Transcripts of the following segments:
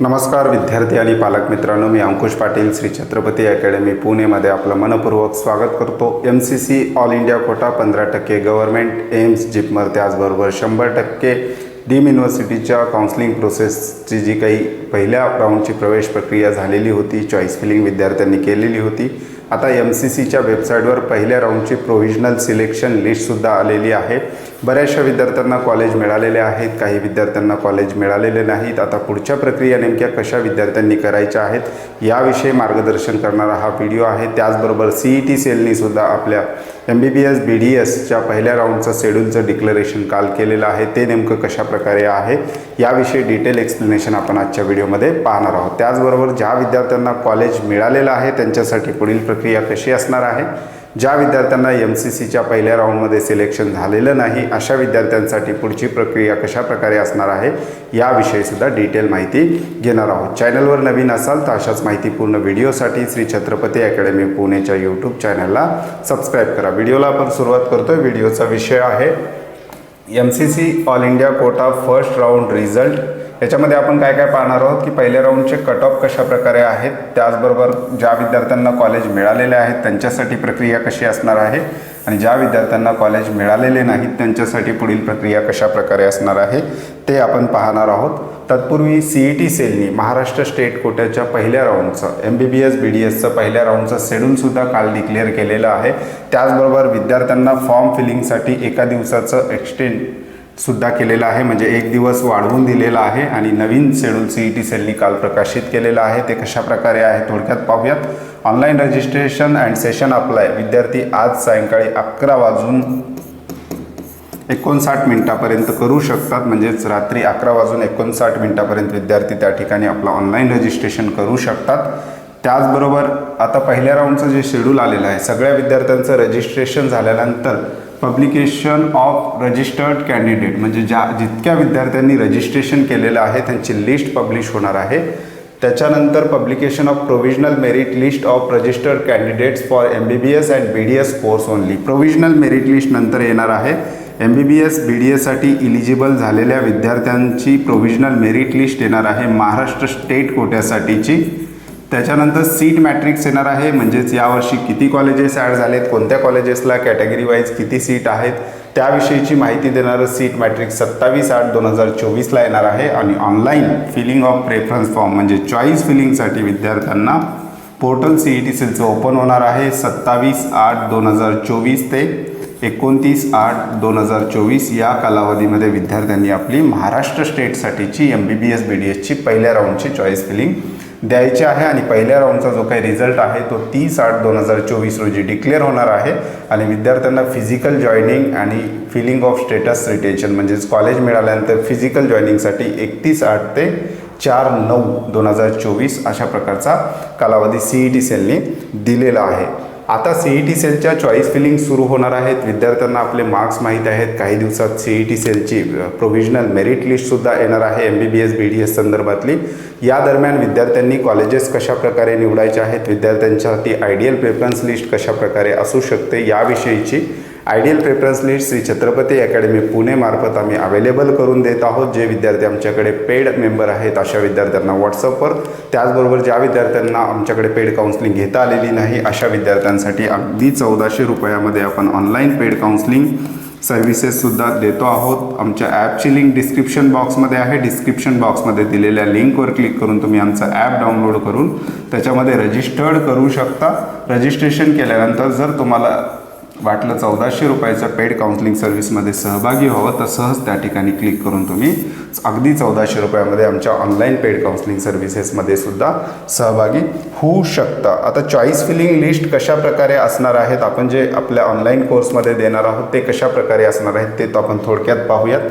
नमस्कार विद्यार्थी आणि पालक मित्रांनो मी अंकुश पाटील श्री छत्रपती अकॅडमी पुणेमध्ये आपलं मनपूर्वक स्वागत करतो. M C C all India quota पंधरा टक्के गव्हर्मेंट एम्स जिपमर त्याचबरोबर शंभर टक्के डीम युनिव्हर्सिटीच्या काउन्सिलिंग प्रोसेसची जी काही पहिल्या राऊंडची प्रवेश प्रक्रिया झालेली होती चॉईस फिलिंग विद्यार्थ्यांनी केलेली होती आता एम सी सीच्या वेबसाईटवर पहिल्या राऊंडची प्रोव्हिजनल सिलेक्शन लिस्टसुद्धा आलेली आहे. बऱ्याचशा विद्यार्थ्यांना कॉलेज मिळालेले आहेत. काही विद्यार्थ्यांना कॉलेज मिळालेले नाहीत. आता पुढच्या प्रक्रिया नेमक्या कशा विद्यार्थ्यांनी करायच्या आहेत याविषयी मार्गदर्शन करणारा हा व्हिडिओ आहे. त्याचबरोबर सी ई टी सेलनीसुद्धा आपल्या M B B S B D एसच्या पहिल्या राऊंडचं शेड्यूलचं डिक्लरेशन काल केलेलं आहे. ते नेमकं कशा प्रकारे आहे याविषयी डिटेल एक्सप्लेनेशन आपण आजच्या व्हिडिओमध्ये पाहणार आहोत. त्याचबरोबर ज्या विद्यार्थ्यांना कॉलेज मिळालेलं आहे त्यांच्यासाठी पुढील प्रक्रिया कशी असणार आहे ज्या विद्यार्थ्यांना एम सी सीच्या पहिल्या राऊंडमध्ये सिलेक्शन झालेलं नाही अशा विद्यार्थ्यांसाठी पुढची प्रक्रिया कशा प्रकारे असणार आहे याविषयीसुद्धा डिटेल माहिती घेणार आहोत. चॅनलवर नवीन असाल तर अशाच माहितीपूर्ण व्हिडिओसाठी श्री छत्रपती अकॅडमी पुणेच्या यूट्यूब चॅनलला सबस्क्राईब करा. व्हिडिओला आपण सुरुवात करतो व्हिडिओचा विषय आहे M C C all India quota first round result याच्यामध्ये आपण काय काय पाहणार आहोत की पहिल्या राऊंडचे कट ऑफ कशा प्रकारे आहेत त्याचबरोबर ज्या विद्यार्थ्यांना कॉलेज मिळालेले आहेत त्यांच्यासाठी प्रक्रिया कशी असणार आहे आणि ज्या विद्यार्थ्यांना कॉलेज मिळालेले नाहीत त्यांच्यासाठी पुढील प्रक्रिया कशा प्रकारे असणार आहे ते आपण पाहणार आहोत. तत्पूर्वी सी ई टी सेलनी महाराष्ट्र स्टेट कोट्याच्या पहिल्या राऊंडचं M B B S B D एसचं पहिल्या राऊंडचं शेड्यूलसुद्धा काल डिक्लेअर केलेलं आहे. त्याचबरोबर विद्यार्थ्यांना फॉर्म फिलिंगसाठी एका दिवसाचं एक्सटेंड सुद्धा केलेला आहे. म्हणजे एक दिवस वाढवून दिलेला आहे आणि नवीन शेड्यूल सी ई टी सेलनी काल प्रकाशित केलेलं आहे. ते कशा प्रकारे आहे थोडक्यात पाहूयात. Online registration and session apply विद्यार्थी आज सायंकाळी अकरा वाजून एकोणसाठ मिनिटापर्यंत करू शकतात. म्हणजेच रात्री अकरा वाजून एकोणसाठ मिनिटापर्यंत विद्यार्थी त्या ठिकाणी आपलं ऑनलाईन रजिस्ट्रेशन करू शकतात. त्याचबरोबर आता पहिल्या राऊंडचं जे शेड्यूल आलेलं आहे सगळ्या विद्यार्थ्यांचं रजिस्ट्रेशन झाल्यानंतर पब्लिकेशन ऑफ रजिस्टर्ड कॅन्डिडेट म्हणजे ज्या जितक्या विद्यार्थ्यांनी रजिस्ट्रेशन केलेलं आहे त्यांची लिस्ट पब्लिश होणार आहे. त्याच्यानंतर publication of provisional merit list of registered candidates for M B B S and B D S course only provisional merit list नंतर येणार आहे. M B B S B D एससाठी eligible झालेल्या विद्यार्थ्यांची provisional merit list येणार आहे Maharashtra state कोट्यासाठीची. त्याच्यानंतर seat matrix येणार आहे. म्हणजेच यावर्षी किती कॉलेजेस ॲड झालेत? कोणत्या कॉलेजेसला कॅटेगरी वाईज किती सीट आहेत? त्याविषयीची माहिती देणारं सीट मॅट्रिक्स सत्तावीस आठ दोन हजार चोवीसला येणार आहे. आणि online filling of preference form म्हणजे चॉईस फिलिंगसाठी विद्यार्थ्यांना पोर्टल सी ई टी सेलचं ओपन होणार आहे. सत्तावीस आठ दोन हजार चोवीस ते एकोणतीस आठ दोन हजार चोवीस या कालावधीमध्ये विद्यार्थ्यांनी आपली Maharashtra स्टेटसाठीची M B B S B D एसची पहिल्या राऊंडची चॉईस फिलिंग द्यायचे आहे आणि पहिल्या राऊंडचा जो काही रिझल्ट आहे तो तीस आठ दोन हजार चोवीस रोजी डिक्लेअर होणार आहे. आणि विद्यार्थ्यांना फिजिकल जॉईनिंग आणि फिलिंग ऑफ स्टेटस रिटेन्शन म्हणजेच कॉलेज मिळाल्यानंतर फिजिकल जॉईनिंगसाठी एकतीस आठ ते चार नऊ दोन हजार चोवीस अशा प्रकारचा कालावधी सी ई टी सेलने दिलेला आहे. आता सी ई टी सेलच्या चॉईस फिलिंग सुरू होणार आहेत. विद्यार्थ्यांना आपले मार्क्स माहीत आहेत. काही दिवसात सी ई टी सेलची प्रोव्हिजनल मेरिट लिस्टसुद्धा येणार आहे M B B S B D S संदर्भातली. या दरम्यान विद्यार्थ्यांनी कॉलेजेस कशाप्रकारे निवडायचे आहेत? विद्यार्थ्यांच्यासाठी आयडियल प्रेफरन्स लिस्ट कशा प्रकारे असू शकते? याविषयीची ideal preference list Shri Chhatrapati academy पुणेमार्फत आम्ही अवेलेबल करून देत आहोत. जे विद्यार्थी आमच्याकडे पेड मेंबर आहेत अशा विद्यार्थ्यांना व्हॉट्सअपवर त्याचबरोबर ज्या विद्यार्थ्यांना आमच्याकडे पेड काउन्सिलिंग घेता आलेली नाही अशा विद्यार्थ्यांसाठी अगदी चौदाशे रुपयामध्ये आपण ऑनलाईन पेड काउन्सिलिंग सर्व्हिसेससुद्धा देतो आहोत. आमच्या ॲपची लिंक डिस्क्रिप्शन बॉक्समध्ये आहे. डिस्क्रिप्शन बॉक्समध्ये दिलेल्या लिंकवर क्लिक करून तुम्ही आमचं ॲप डाउनलोड करून त्याच्यामध्ये रजिस्टर्ड करू शकता. रजिस्ट्रेशन केल्यानंतर जर तुम्हाला वाटलं चौदाशे रुपयाचं पेड काउन्सिलिंग सर्व्हिसमध्ये सहभागी व्हावं तर सहज त्या ठिकाणी क्लिक करून तुम्ही अगदी चौदाशे रुपयामध्ये आमच्या ऑनलाईन पेड काउन्सिलिंग सर्व्हिसेसमध्ये सुद्धा सहभागी होऊ शकता. आता चॉईस फिलिंग लिस्ट कशा प्रकारे असणार आहेत आपण जे आपल्या ऑनलाईन कोर्समध्ये देणार आहोत ते कशा प्रकारे असणार आहेत ते तो आपण थोडक्यात पाहूयात.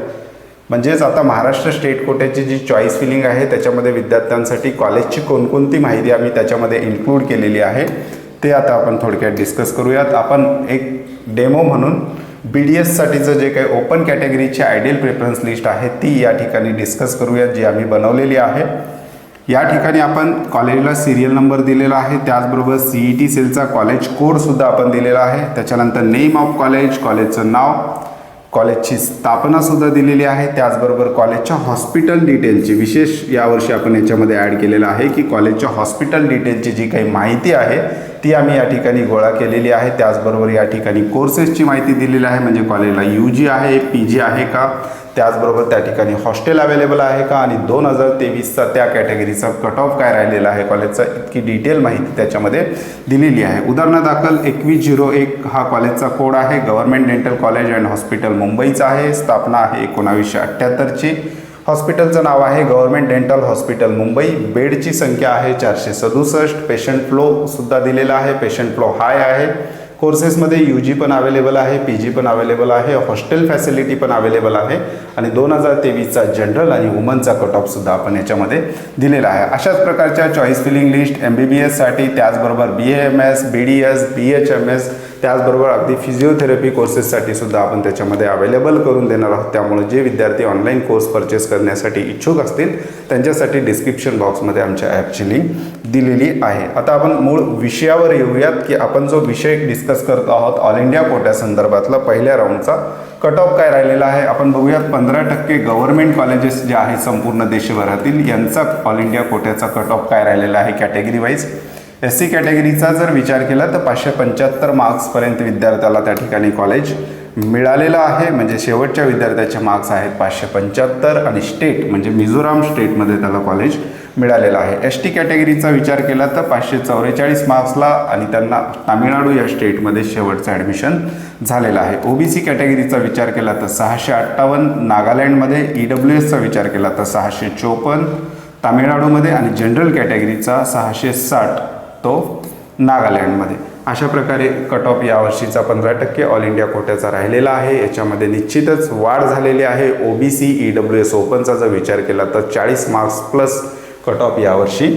म्हणजेच आता महाराष्ट्र स्टेट कोट्याची जी चॉईस फिलिंग आहे त्याच्यामध्ये विद्यार्थ्यांसाठी कॉलेजची कोणकोणती माहिती आम्ही त्याच्यामध्ये इन्क्लूड केलेली आहे ते आता आपण थोडक्यात डिस्कस करूयात. आपण एक डेमो म्हणून बी डी एससाठीचं जे काही ओपन कॅटेगरीची आयडियल प्रेफरन्स लिस्ट आहे ती या ठिकाणी डिस्कस करूयात जी आम्ही बनवलेली आहे. या ठिकाणी आपण कॉलेजला सिरियल नंबर दिलेला आहे त्याचबरोबर सी ई टी सेलचा कॉलेज कोडसुद्धा आपण दिलेला आहे. त्याच्यानंतर नेम ऑफ कॉलेज कॉलेजचं नाव कॉलेजची स्थापनासुद्धा दिलेली आहे. त्याचबरोबर कॉलेजच्या हॉस्पिटल डिटेलची विशेष यावर्षी आपण याच्यामध्ये ॲड केलेलं आहे की कॉलेजच्या हॉस्पिटल डिटेलची जी काही माहिती आहे ती आम्ही या ठिकाणी गोळा केलेली आहे. त्याचबरोबर या ठिकाणी कोर्सेसची माहिती दिलेली आहे. म्हणजे कॉलेजला यू जी आहे पी जी आहे का? त्याचबरोबर त्या ठिकाणी हॉस्टेल अवेलेबल आहे का? आणि दोन हजार तेवीसचा त्या कॅटेगरीचा कट ऑफ काय राहिलेला आहे? कॉलेजचा इतकी डिटेल माहिती त्याच्यामध्ये दिलेली आहे. उदाहरणादाखल एकवीस झिरो एक हा कॉलेजचा कोड आहे. Government dental college and hospital मुंबईचा आहे. स्थापना आहे एकोणावीसशे अठ्ठ्याहत्तरची. हॉस्पिटलचं नाव आहे गव्हर्नमेंट डेंटल हॉस्पिटल. मुंबई बेडची संख्या आहे चारशे सदुसष्ट. पेशंट फ्लो सुद्धा दिलेला आहे. पेशंट फ्लो हाय आहे. कोर्सेसमध्ये यू जी पण अवेलेबल आहे पी जी पण अवेलेबल आहे हॉस्टेल फॅसिलिटी पण अवेलेबल आहे आणि दोन हजार तेवीसचा जनरल आणि वुमनचा कट ऑफसुद्धा आपण याच्यामध्ये दिलेला आहे. अशाच प्रकारच्या choice filling list M B B एससाठी त्याचबरोबर B M S B D S B H M S त्याचबरोबर अगदी फिजिओथेरपी कोर्सेससाठी सुद्धा आपण त्याच्यामध्ये अवेलेबल करून देणार आहोत. त्यामुळे जे विद्यार्थी ऑनलाईन कोर्स परचेस करण्यासाठी इच्छुक असतील त्यांच्यासाठी डिस्क्रिप्शन बॉक्समध्ये आमच्या ॲपची लिंक दिलेली आहे. आता आपण मूळ विषयावर येऊयात की आपण जो विषय डिस्कस करत आहोत ऑल इंडिया कोट्या संदर्भातला पहिल्या राऊंडचा कट ऑफ काय राहिलेला आहे? आपण बघूयात पंधरा टक्के गव्हर्नमेंट कॉलेजेस जे आहेत संपूर्ण देशभरातील यांचा ऑल इंडिया कोट्याचा कट ऑफ काय राहिलेला आहे कॅटेगरी वाईज एस सी कॅटेगरीचा जर विचार केला तर पाचशे पंच्याहत्तर मार्क्सपर्यंत विद्यार्थ्याला त्या ठिकाणी कॉलेज मिळालेलं आहे. म्हणजे शेवटच्या विद्यार्थ्याचे मार्क्स आहेत पाचशे पंच्याहत्तर आणि स्टेट म्हणजे मिझोराम स्टेटमध्ये त्याला कॉलेज मिळालेलं आहे. एस टी कॅटेगरीचा विचार केला तर पाचशे चौवेचाळीस मार्क्सला आणि त्यांना तामिळनाडू या स्टेटमध्ये शेवटचं ॲडमिशन झालेलं आहे. ओबीसी कॅटेगरीचा विचार केला तर सहाशे अठ्ठावन्न नागालँडमध्ये ई डब्ल्यू एसचा विचार केला तर सहाशे चोपन्न तामिळनाडूमध्ये आणि जनरल कॅटेगरीचा सहाशे साठ. तो नागालँडमध्ये. अशा प्रकारे कट ऑफ यावर्षीचा पंधरा टक्के ऑल इंडिया कोट्याचा राहिलेला आहे. याच्यामध्ये निश्चितच वाढ झालेली आहे. O B C E W S ओपनचा जर विचार केला तर चाळीस मार्क्स प्लस कट ऑफ यावर्षी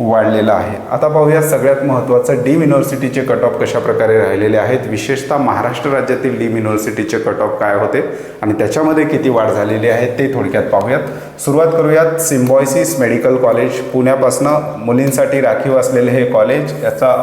वाढलेला आहे. आता पाहूया सगळ्यात महत्त्वाचं डीम युनिव्हर्सिटीचे कट ऑफ कशाप्रकारे राहिलेले आहेत. विशेषतः महाराष्ट्र राज्यातील डीम युनिव्हर्सिटीचे कट ऑफ काय होते आणि त्याच्यामध्ये किती वाढ झालेली आहे ते थोडक्यात पाहूयात. सुरुवात करूयात सिम्बॉयसिस मेडिकल कॉलेज पुण्यापासनं मुलींसाठी राखीव असलेले हे कॉलेज. याचा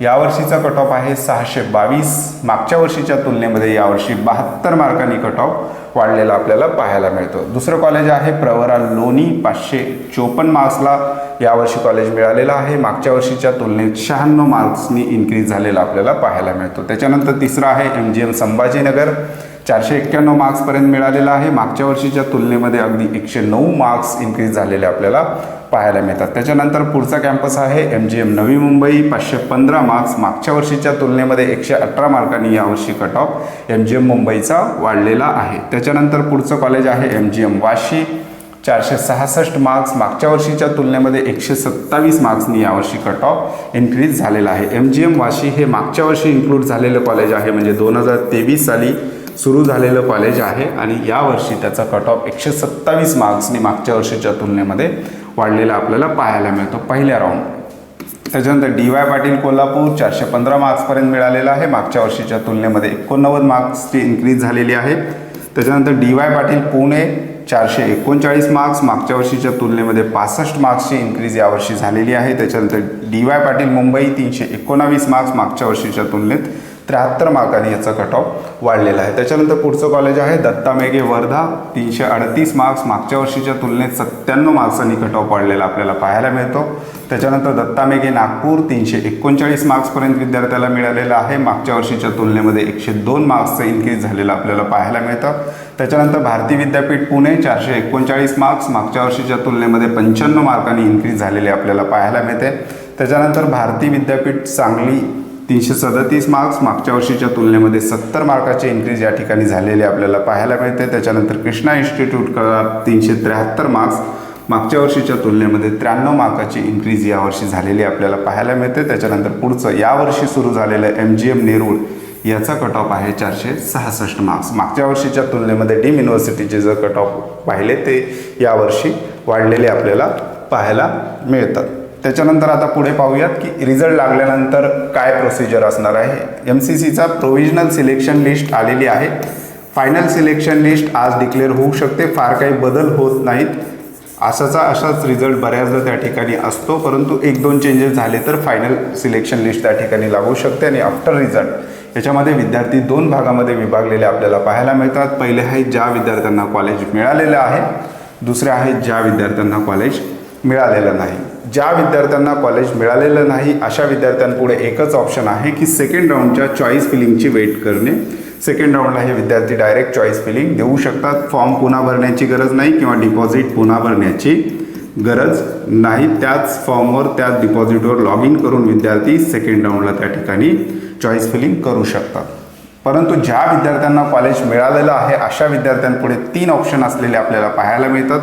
यावर्षीचा कट ऑफ आहे सहाशे बावीस. मागच्या वर्षीच्या तुलनेमध्ये यावर्षी बहात्तर मार्कांनी कट ऑफ वाढलेला आपल्याला पाहायला मिळतो. दुसरं कॉलेज आहे प्रवरा लोणी. पाचशे चोपन्न मार्क्सला यावर्षी कॉलेज मिळालेलं आहे. मागच्या वर्षीच्या तुलनेत शहाण्णव मार्क्सनी इन्क्रीज झालेला आपल्याला पाहायला मिळतो. त्याच्यानंतर तिसरं आहे एम जी एम संभाजीनगर. चारशे एक्क्याण्णव मार्क्सपर्यंत मिळालेला आहे. मागच्या वर्षीच्या तुलनेमध्ये अगदी एकशे नऊ मार्क्स इन्क्रीज झालेले आपल्याला पाहायला मिळतात. त्याच्यानंतर पुढचा कॅम्पस आहे M G M Navi Mumbai. पाचशे पंधरा मार्क्स मागच्या वर्षीच्या तुलनेमध्ये एकशे अठरा मार्कांनी यावर्षी cut off M G M मुंबईचा वाढलेला आहे. त्याच्यानंतर पुढचं कॉलेज आहे एम जी एम वाशी. चारशे सहासष्ट मार्क्स मागच्या वर्षीच्या तुलनेमध्ये एकशे सत्तावीस मार्क्सनी यावर्षी कट ऑफ इन्क्रीज झालेला आहे. एम जी एम वाशी हे मागच्या वर्षी इन्क्लूड झालेलं कॉलेज आहे म्हणजे दोन हजार तेवीस साली सुरू झालेलं कॉलेज आहे आणि यावर्षी त्याचा कट ऑफ एकशे सत्तावीस मार्क्सनी मागच्या वर्षीच्या तुलनेमध्ये वाढलेला आपल्याला पाहायला मिळतो पहिल्या राऊंड त्याच्यानंतर डी वाय पाटील कोल्हापूर चारशे पंधरा मार्क्सपर्यंत मिळालेला आहे. मागच्या वर्षीच्या तुलनेमध्ये एकोणनव्वद मार्क्सची इन्क्रीज झालेली आहे. त्याच्यानंतर डी वाय पाटील पुणे चारशे एकोणचाळीस मार्क्स मागच्या वर्षीच्या तुलनेमध्ये पासष्ट मार्क्सची इन्क्रीज यावर्षी झालेली आहे. त्याच्यानंतर डी वाय पाटील मुंबई तीनशे एकोणावीस मार्क्स मागच्या वर्षीच्या तुलनेत त्र्याहत्तर मार्कांनी याचा कट ऑफ वाढलेला आहे. त्याच्यानंतर पुढचं कॉलेज आहे दत्ता मेघे वर्धा. तीनशे अडतीस मार्क्स मागच्या वर्षीच्या तुलनेत सत्त्याण्णव मार्क्सांनी कट ऑफ वाढलेला आपल्याला पाहायला मिळतो. त्याच्यानंतर दत्ता मेघे नागपूर तीनशे एकोणचाळीस मार्क्सपर्यंत विद्यार्थ्याला मिळालेला आहे. मागच्या वर्षीच्या तुलनेमध्ये एकशे दोन मार्क्सचं इन्क्रीज झालेलं आपल्याला पाहायला मिळतं. त्याच्यानंतर भारती विद्यापीठ पुणे चारशे एकोणचाळीस मार्क्स मागच्या वर्षीच्या तुलनेमध्ये पंच्याण्णव मार्कांनी इन्क्रीज झालेले आपल्याला पाहायला मिळते. त्याच्यानंतर भारती विद्यापीठ सांगली तीनशे सदतीस मार्क्स मागच्या वर्षीच्या तुलनेमध्ये सत्तर मार्काचे इन्क्रीज या ठिकाणी झालेले आपल्याला पाहायला मिळते. त्याच्यानंतर कृष्णा इन्स्टिट्यूट का तीनशे त्र्याहत्तर मार्क्स मागच्या वर्षीच्या तुलनेमध्ये त्र्याण्णव मार्काची इन्क्रीज यावर्षी झालेली आपल्याला पाहायला मिळते. त्याच्यानंतर पुढचं यावर्षी सुरू झालेलं एम जी एम नेरूळ याचा कट ऑफ आहे चारशे सहासष्ट मार्क्स मागच्या वर्षीच्या तुलनेमध्ये डीम युनिव्हर्सिटीचे जर कट ऑफ पाहिले ते यावर्षी वाढलेले आपल्याला पाहायला मिळतात. त्याच्यानंतर आता पुढे पाहूयात की रिझल्ट लागल्यानंतर काय प्रोसिजर असणार आहे. एम सी सीचा प्रोव्हिजनल सिलेक्शन लिस्ट आलेली आहे. फायनल सिलेक्शन लिस्ट आज डिक्लेअर होऊ शकते. फार काही बदल होत नाहीत. असाचा असाच रिझल्ट बऱ्याचदा त्या ठिकाणी असतो. परंतु एक दोन चेंजेस झाले तर फायनल सिलेक्शन लिस्ट त्या ठिकाणी लागू शकते. आणि आफ्टर रिझल्ट याच्यामध्ये विद्यार्थी दोन भागामध्ये विभागलेले आपल्याला पाहायला मिळतात. पहिले आहे ज्या विद्यार्थ्यांना कॉलेज मिळालेलं आहे. दुसरे आहे ज्या विद्यार्थ्यांना कॉलेज मिळालेलं नाही. ज्या विद्यार्थ्यांना कॉलेज मिळालेलं नाही अशा विद्यार्थ्यांपुढे एकच ऑप्शन आहे की सेकंड राऊंडच्या चॉईस फिलिंगची वेट करणे. सेकंड राऊंडला हे विद्यार्थी डायरेक्ट चॉईस फिलिंग देऊ शकतात. फॉर्म पुन्हा भरण्याची गरज नाही किंवा डिपॉझिट पुन्हा भरण्याची गरज नाही. त्याच फॉर्मवर त्याच डिपॉझिटवर लॉग इन करून विद्यार्थी सेकंड राऊंडला त्या ठिकाणी चॉईस फिलिंग करू शकतात. परंतु ज्या विद्यार्थ्यांना कॉलेज मिळालेलं आहे अशा विद्यार्थ्यांपुढे तीन ऑप्शन असलेले आपल्याला पाहायला मिळतात.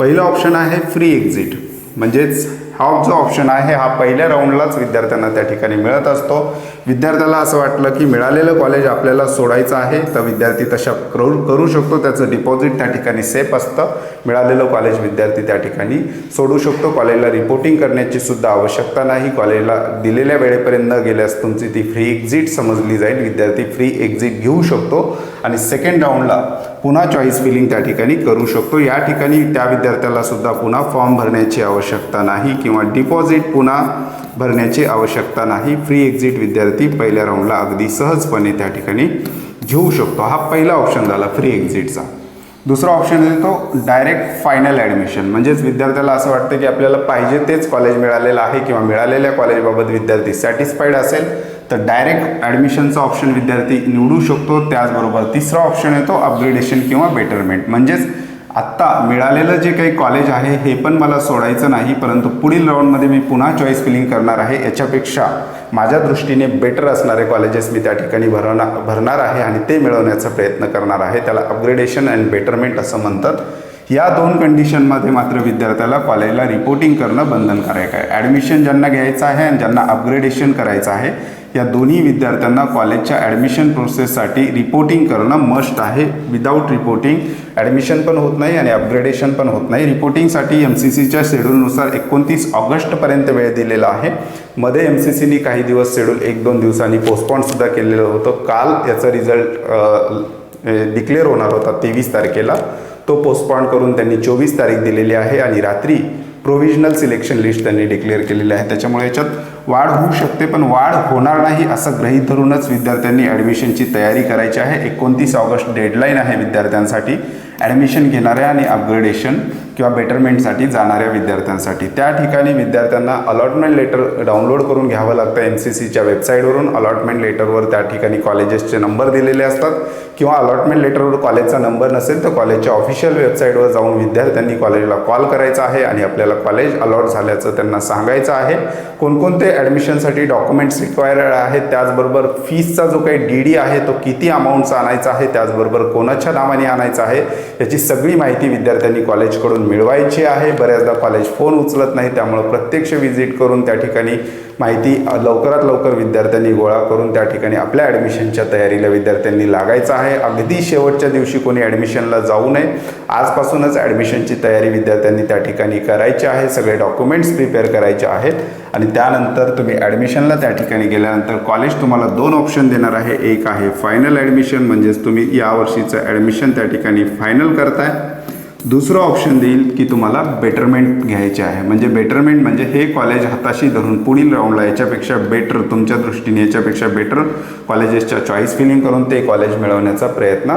पहिलं ऑप्शन आहे फ्री एक्झिट म्हणजेच हा जो ऑप्शन आहे हा पहिल्या राऊंडलाच विद्यार्थ्यांना त्या ठिकाणी मिळत असतो. विद्यार्थ्याला असं वाटलं की मिळालेलं कॉलेज आपल्याला सोडायचं आहे तर विद्यार्थी तशा करू करू शकतो. त्याचं डिपॉझिट त्या ठिकाणी सेफ असतं. मिळालेलं कॉलेज विद्यार्थी त्या ठिकाणी सोडू शकतो. कॉलेजला रिपोर्टिंग करण्याची सुद्धा आवश्यकता नाही. कॉलेजला दिलेल्या वेळेपर्यंत न गेल्यास तुमची ती फ्री एक्झिट समजली जाईल. विद्यार्थी फ्री एक्झिट घेऊ शकतो. आणि सेकंड राऊंडला पुन्हा चॉईस फिलिंग त्या ठिकाणी करू शकतो. या ठिकाणी त्या विद्यार्थ्याला सुद्धा पुन्हा फॉर्म भरण्याची आवश्यकता नाही किंवा किंवा डिपॉझिट पुन्हा भरण्याची आवश्यकता नाही. फ्री एक्झिट विद्यार्थी पहिल्या राऊंडला अगदी सहजपणे त्या ठिकाणी घेऊ शकतो. हा पहिला ऑप्शन झाला फ्री एक्झिटचा दुसरा ऑप्शन येतो डायरेक्ट फायनल ॲडमिशन म्हणजेच विद्यार्थ्याला असं वाटतं की आपल्याला पाहिजे तेच कॉलेज मिळालेलं आहे किंवा मिळालेल्या कॉलेजबाबत विद्यार्थी सॅटिस्फाईड असेल तर डायरेक्ट ॲडमिशनचा ऑप्शन विद्यार्थी निवडू शकतो. त्याचबरोबर तिसरा ऑप्शन येतो अपग्रेडेशन किंवा बेटरमेंट म्हणजेच आत्ता मिळालेलं जे काही कॉलेज आहे हे पण मला सोडायचं नाही परंतु पुढील राऊंडमध्ये मी पुन्हा चॉईस फिलिंग करणार आहे. याच्यापेक्षा माझ्या दृष्टीने बेटर असणारे कॉलेजेस मी त्या ठिकाणी भरवणार भरणार आहे आणि ते मिळवण्याचा प्रयत्न करणार आहे. त्याला अपग्रेडेशन अँड बेटरमेंट असं म्हणतात. या दोन कंडिशनमध्ये मात्र विद्यार्थ्याला कॉलेजला रिपोर्टिंग करणं बंधनकारक आहे. ॲडमिशन ज्यांना घ्यायचं आहे आणि ज्यांना अपग्रेडेशन करायचं आहे या दोन्ही विद्यार्थ्यांना कॉलेजच्या ॲडमिशन प्रोसेससाठी रिपोर्टिंग करणं मस्ट आहे. विदाऊट रिपोर्टिंग ॲडमिशन पण होत नाही आणि अपग्रेडेशन पण होत नाही. रिपोर्टिंगसाठी एम सी सीच्या शेड्यूलनुसार एकोणतीस ऑगस्टपर्यंत वेळ दिलेला आहे. मध्ये एम सी सीनी काही दिवस शेड्यूल एक दोन दिवसांनी पोस्टपॉनसुद्धा केलेलं होतं. काल याचा रिझल्ट डिक्लेअर होणार होता तेवीस तारखेला. तो पोस्टपॉन करून त्यांनी चोवीस तारीख दिलेली आहे आणि रात्री प्रोव्हिजनल सिलेक्शन लिस्ट त्यांनी डिक्लेअर केलेली आहे. त्याच्यामुळे याच्यात वाढ होऊ शकते पण वाढ होणार नाही असं गृहीत धरूनच विद्यार्थ्यांनी ॲडमिशनची तयारी करायची आहे. एकोणतीस ऑगस्ट डेडलाईन आहे विद्यार्थ्यांसाठी. ॲडमिशन घेणाऱ्या आणि अपग्रेडेशन किंवा बेटरमेंटसाठी जाणाऱ्या विद्यार्थ्यांसाठी. त्या ठिकाणी विद्यार्थ्यांना अलॉटमेंट लेटर डाउनलोड करून घ्यावं लागतं. एम सी सीच्या वेबसाईटवरून अलॉटमेंट लेटरवर त्या ठिकाणी कॉलेजेसचे नंबर दिलेले असतात. किंवा अलॉटमेंट लेटरवर कॉलेजचा नंबर नसेल तर कॉलेजच्या ऑफिशियल वेबसाईटवर जाऊन विद्यार्थ्यांनी कॉलेजला कॉल करायचा आहे आणि आपल्याला कॉलेज अलॉट झाल्याचं त्यांना सांगायचं आहे. कोणकोणते ॲडमिशनसाठी डॉक्युमेंट्स रिक्वायर्ड आहेत त्याचबरोबर फीसचा जो काही डी डी आहे तो किती अमाऊंटचा आणायचा आहे त्याचबरोबर कोणाच्या नावाने आणायचा आहे याची सगळी माहिती विद्यार्थ्यांनी कॉलेजकडून मिळवायची आहे. बऱ्याचदा कॉलेज फोन उचलत नाही त्यामुळं प्रत्यक्ष व्हिजिट करून त्या ठिकाणी माहिती लवकरात लवकर विद्यार्थ्यांनी गोळा करून त्या ठिकाणी आपल्या ॲडमिशनच्या तयारीला विद्यार्थ्यांनी लागायचं आहे. अगदी शेवटच्या दिवशी कोणी ॲडमिशनला जाऊ नये. आजपासूनच ॲडमिशनची तयारी विद्यार्थ्यांनी त्या ठिकाणी करायची आहे. सगळे डॉक्युमेंट्स प्रिपेअर करायचे आहेत. आणि त्यानंतर तुम्ही ॲडमिशनला त्या ठिकाणी गेल्यानंतर कॉलेज तुम्हाला दोन ऑप्शन देणार आहे. एक आहे फायनल ॲडमिशन म्हणजेच तुम्ही यावर्षीचं ॲडमिशन त्या ठिकाणी फायनल करताय. दुसरं ऑप्शन देईल की तुम्हाला बेटरमेंट घ्यायचे आहे. म्हणजे बेटरमेंट म्हणजे हे कॉलेज हाताशी धरून पुढील राऊंडला याच्यापेक्षा बेटर तुमच्या दृष्टीने याच्यापेक्षा बेटर कॉलेजेसच्या चॉईस फिलिंग करून ते कॉलेज मिळवण्याचा प्रयत्न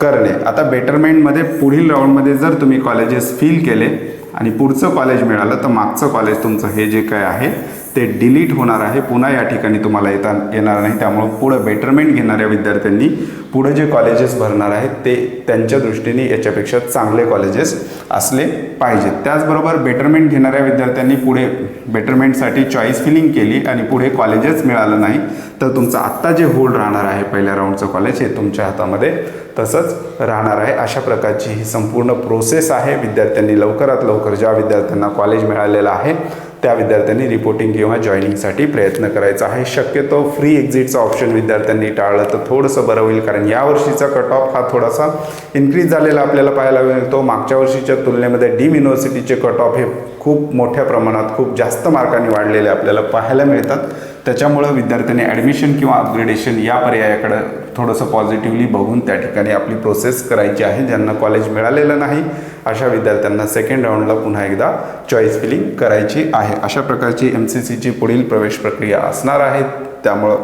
करणे. आता बेटरमेंटमध्ये पुढील राऊंडमध्ये जर तुम्ही कॉलेजेस फील केले आणि पुढचं कॉलेज मिळालं तर मागचं कॉलेज तुमचं हे जे काय आहे ते डिलीट होणार आहे. पुन्हा या ठिकाणी तुम्हाला येता येणार नाही. त्यामुळं पुढं बेटरमेंट घेणाऱ्या विद्यार्थ्यांनी पुढं जे कॉलेजेस भरणार आहेत ते त्यांच्या दृष्टीने याच्यापेक्षा चांगले कॉलेजेस असले पाहिजेत. त्याचबरोबर बेटरमेंट घेणाऱ्या विद्यार्थ्यांनी पुढे बेटरमेंटसाठी चॉईस फिलिंग केली आणि पुढे कॉलेजेस मिळालं नाही तर तुमचं आत्ता जे होल्ड राहणार आहे पहिल्या राऊंडचं कॉलेज हे तुमच्या हातामध्ये तसंच राहणार आहे. अशा प्रकारची ही संपूर्ण प्रोसेस आहे. विद्यार्थ्यांनी लवकरात लवकर ज्या विद्यार्थ्यांना कॉलेज मिळालेलं आहे त्या विद्यार्थ्यांनी रिपोर्टिंग किंवा जॉईनिंगसाठी प्रयत्न करायचा आहे. शक्यतो फ्री एक्झिटचा ऑप्शन विद्यार्थ्यांनी टाळलं तर थोडंसं बरं होईल कारण यावर्षीचा कट ऑफ हा थोडासा इन्क्रीज झालेला आपल्याला पाहायला मिळतो. मागच्या वर्षीच्या तुलनेमध्ये डीम युनिव्हर्सिटीचे कट ऑफ हे खूप मोठ्या प्रमाणात खूप जास्त मार्कांनी वाढलेले आपल्याला पाहायला मिळतात. त्याच्यामुळं विद्यार्थ्यांनी ॲडमिशन किंवा अपग्रेडेशन या पर्यायाकडं थोडंसं पॉझिटिव्हली बघून त्या ठिकाणी आपली प्रोसेस करायची आहे. ज्यांना कॉलेज मिळालेलं नाही अशा विद्यार्थ्यांना सेकंड राऊंडला पुन्हा एकदा चॉईस फिलिंग करायची आहे. अशा प्रकारची एम सी सीची पुढील प्रवेश प्रक्रिया असणार आहे. त्यामुळं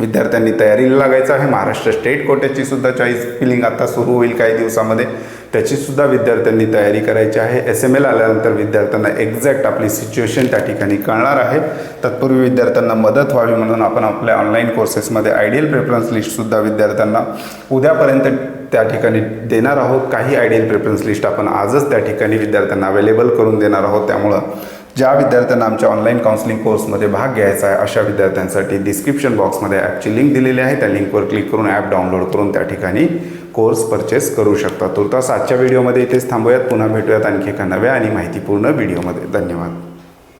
विद्यार्थ्यांनी तयारीला लागायचं आहे. महाराष्ट्र स्टेट कोट्याची सुद्धा चॉईस फिलिंग आता सुरू होईल काही दिवसामध्ये. त्याचीसुद्धा विद्यार्थ्यांनी तयारी करायची आहे. एस एम एल आल्यानंतर विद्यार्थ्यांना एक्झॅक्ट आपली सिच्युएशन त्या ठिकाणी कळणार आहे. तत्पूर्वी विद्यार्थ्यांना मदत व्हावी म्हणून आपण आपल्या ऑनलाईन कोर्सेसमध्ये आयडियल प्रेफरन्स लिस्टसुद्धा विद्यार्थ्यांना उद्यापर्यंत त्या ठिकाणी देणार आहोत. काही आयडियल प्रेफरन्स लिस्ट आपण आजच त्या ठिकाणी विद्यार्थ्यांना अवेलेबल करून देणार आहोत. त्यामुळं ज्या विद्यार्थ्यांना आमच्या ऑनलाईन काउन्सिलिंग कोर्समध्ये भाग घ्यायचा आहे अशा विद्यार्थ्यांसाठी डिस्क्रिप्शन बॉक्समध्ये ॲपची लिंक दिलेली आहे. त्या लिंकवर क्लिक करून ॲप डाउनलोड करून त्या ठिकाणी कोर्स परचेस करू शकता. तुर्तास आजच्या व्हिडिओमध्ये इथेच थांबूयात. पुन्हा भेटूयात आणखी एका नव्या आणि माहितीपूर्ण व्हिडिओमध्ये धन्यवाद.